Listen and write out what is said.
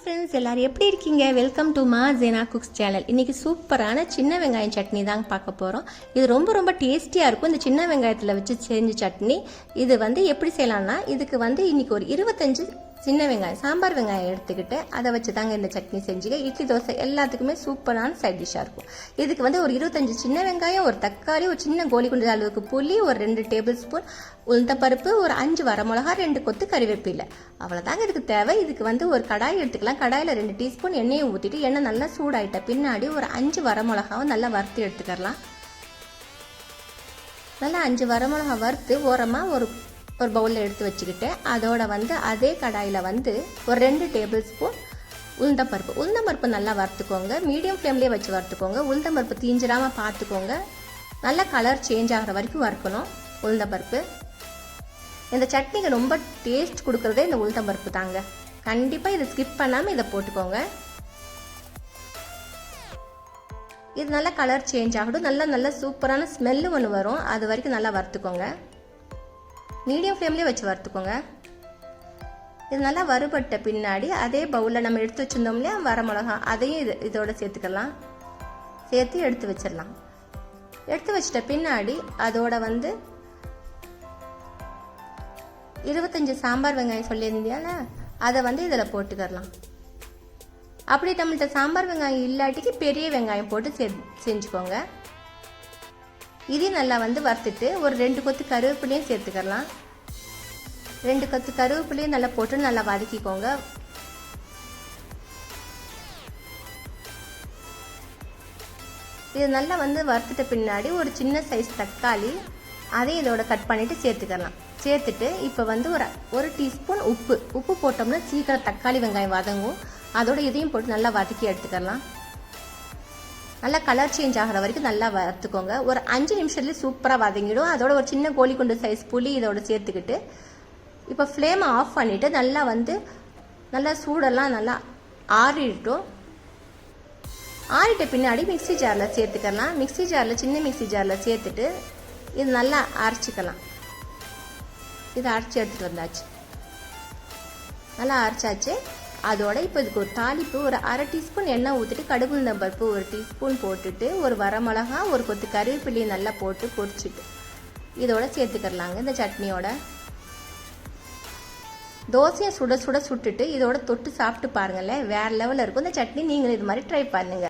Friends எல்லாரும் எப்படி இருக்கீங்க? வெல்கம் டு மா ஜேனா குக்ஸ் சேனல் இன்றைக்கி சூப்பரான சின்ன வெங்காயம் சட்னி தாங்க பார்க்க போகிறோம் இது ரொம்ப ரொம்ப டேஸ்டியாக இருக்கும். இந்த சின்ன வெங்காயத்தில் வச்சு செஞ்ச சட்னி. இது வந்து எப்படி செய்யலாம்னா இதுக்கு வந்து இன்றைக்கி ஒரு இருபத்தஞ்சு சின்ன வெங்காயம் சாம்பார் வெங்காயம் எடுத்துக்கிட்டு அதை வச்சு தாங்க இந்த சட்னி செஞ்சுக்க. இட்லி தோசை எல்லாத்துக்குமே சூப்பரான சைட் டிஷ்ஷாக இருக்கும். இதுக்கு வந்து ஒரு இருபத்தஞ்சு சின்ன வெங்காயம் ஒரு தக்காளி ஒரு சின்ன கோலி குண்டு அளவுக்கு புளி ஒரு ரெண்டு டேபிள் ஸ்பூன் உளுந்தப்பருப்பு ஒரு அஞ்சு வரமிளகா ரெண்டு கொத்து கறிவேப்பிலை. அவ்வளோதாங்க இதுக்கு தேவை. இதுக்கு வந்து ஒரு கடாய் எடுத்துக்கலாம். கடாயில் ரெண்டு டீஸ்பூன் எண்ணெயை ஊற்றிட்டு எண்ணெய் நல்லா சூடாயிட்ட பின்னாடி ஒரு அஞ்சு வரமிளகாவும் நல்லா வறுத்து எடுத்துக்கலாம் நல்லா அஞ்சு வரமிளகா வறுத்து ஓரமாக ஒரு ஒரு பவுலில் எடுத்து வச்சுக்கிட்டு அதோட வந்து அதே கடாயில் வந்து ஒரு ரெண்டு டேபிள் ஸ்பூன் உளுந்தம்பருப்பு உளுந்தம்பருப்பு நல்லா வறுத்துக்கோங்க. மீடியம் ஃப்ளேம்லேயே வச்சு வறுத்துக்கோங்க. உளுந்தம்பருப்பு தீஞ்சிடாமல் பார்த்துக்கோங்க நல்லா கலர் சேஞ்ச் ஆகிற வரைக்கும் வறுக்கணும் உளுந்தம்பருப்பு இந்த சட்னிக்கு ரொம்ப டேஸ்ட் கொடுக்குறதே இந்த உளுந்தம்பருப்பு தாங்க. கண்டிப்பாக இதை ஸ்கிப் பண்ணாமல் இதை போட்டுக்கோங்க. இது நல்லா கலர் சேஞ்ச் ஆகட்டும். நல்லா நல்ல சூப்பரான ஸ்மெல்லு ஒன்று வரும். அது வரைக்கும் நல்லா வறுத்துக்கோங்க. மீடியம் ஃப்ளேம்லேயே வச்சு வறுத்துக்கோங்க. இது நல்லா வறுபட்ட பின்னாடி அதே பவுலில் நம்ம எடுத்து வச்சுருந்தோம் இல்லையா வரமிளகா அதையும் இது இதோட சேர்த்துக்கலாம். சேர்த்து எடுத்து வச்சிடலாம். எடுத்து வச்சிட்ட பின்னாடி அதோட வந்து இருபத்தஞ்சி சாம்பார் வெங்காயம் சொல்லியிருந்தியால அதை வந்து இதில் போட்டுக்கரலாம். அப்படி நம்மள்ட்ட சாம்பார் வெங்காயம் இல்லாட்டிக்கு பெரிய வெங்காயம் போட்டு செ செஞ்சுக்கோங்க. இதையும் நல்லா வந்து வறுத்துட்டு ஒரு ரெண்டு கொத்து கருவேப்பிலையும் சேர்த்துக்கலாம் ரெண்டு கொத்து கருவேப்பிலையும் நல்லா போட்டு நல்லா வதக்கிக்கோங்க. இது நல்லா வந்து வறுத்துட்ட பின்னாடி ஒரு சின்ன சைஸ் தக்காளி அதையும் இதோட கட் பண்ணிட்டு சேர்த்துக்கலாம் சேர்த்துட்டு இப்போ வந்து ஒரு ஒரு டீஸ்பூன் உப்பு. உப்பு போட்டோம்னா சீக்கிரம் தக்காளி வெங்காயம் வதங்கும். அதோட இதையும் போட்டு நல்லா வதக்கி எடுத்துக்கலாம் நல்லா கலர் சேஞ்ச் ஆகிற வரைக்கும் நல்லா வறுத்துக்கோங்க. ஒரு அஞ்சு நிமிஷத்துலேயே சூப்பராக வதங்கிடும். அதோட ஒரு சின்ன கோழி குண்டு சைஸ் புளி இதோட சேர்த்துக்கிட்டு இப்போ ஃப்ளேமை ஆஃப் பண்ணிவிட்டு நல்லா வந்து நல்லா சூடெல்லாம் நல்லா ஆறிட்டோம் ஆறிட்ட பின்னாடி மிக்சி ஜாரில் சேர்த்துக்கலாம். மிக்சி ஜாரில் சின்ன மிக்சி ஜாரில் சேர்த்துட்டு இது நல்லா அரைச்சிக்கலாம். இதை அரைச்சி எடுத்துகிட்டு வந்தாச்சு. நல்லா அரைச்சாச்சு. அதோட இப்போ இதுக்கு ஒரு தாளிப்பு ஒரு அரை டீஸ்பூன் எண்ணெய் ஊற்றிட்டு கடுகு பருப்பு ஒரு டீஸ்பூன் போட்டுட்டு ஒரு வரமிளகா ஒரு கொத்து கருவேப்பிலையை நல்லா போட்டு பொரிச்சிட்டு. இதோட சேர்த்துக்கிறலாங்க இந்த சட்னியோட. தோசையை சுட சுட சுட்டுட்டு இதோட தொட்டு சாப்பிட்டு பாருங்களேன் வேறு லெவலில் இருக்கும். இந்த சட்னி நீங்கள் இது மாதிரி ட்ரை பண்ணுங்கள்